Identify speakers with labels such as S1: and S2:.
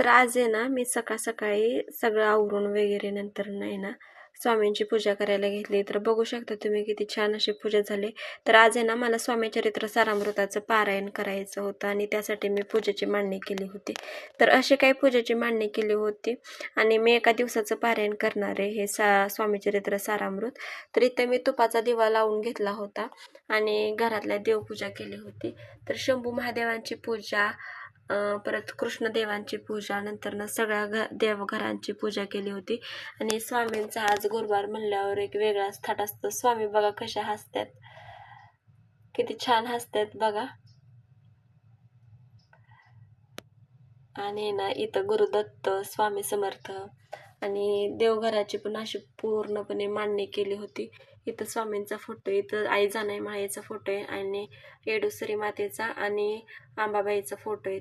S1: तर आज आहे ना मी सकाळ सकाळी सगळं आवरून वगैरे नंतर नाही ना स्वामींची पूजा करायला घेतली. तर बघू शकता तुम्ही किती छान अशी पूजा झाली. तर आज आहे ना मला स्वामी चरित्र सारामृताचं पारायण करायचं होतं आणि त्यासाठी मी पूजेची मांडणी केली होती. तर अशी काही पूजेची मांडणी केली होती आणि मी एका दिवसाचं पारायण करणार आहे हे सा स्वामी चरित्र सारामृत. तर इथे मी तुपाचा दिवा लावून घेतला होता आणि घरातल्या देवपूजा केली होती. तर शंभू महादेवांची पूजा परत कृष्णदेवांची पूजा नंतर ना सगळ्या घ देवघरांची पूजा केली होती. आणि स्वामींचा आज गुरुवार म्हणल्यावर एक वेगळाच थाट असतो. स्वामी बघा कशा हसतात किती छान हसतात बघा. आणि ना इथं गुरुदत्त स्वामी समर्थ आणि देवघराची पण अशी पूर्णपणे मांडणी केली होती. इथं स्वामींचा फोटो इथं आई जानाई माळेचा फोटो आहे आणि येडुसरी मातेचा आणि अंबाबाईचा फोटो आहे.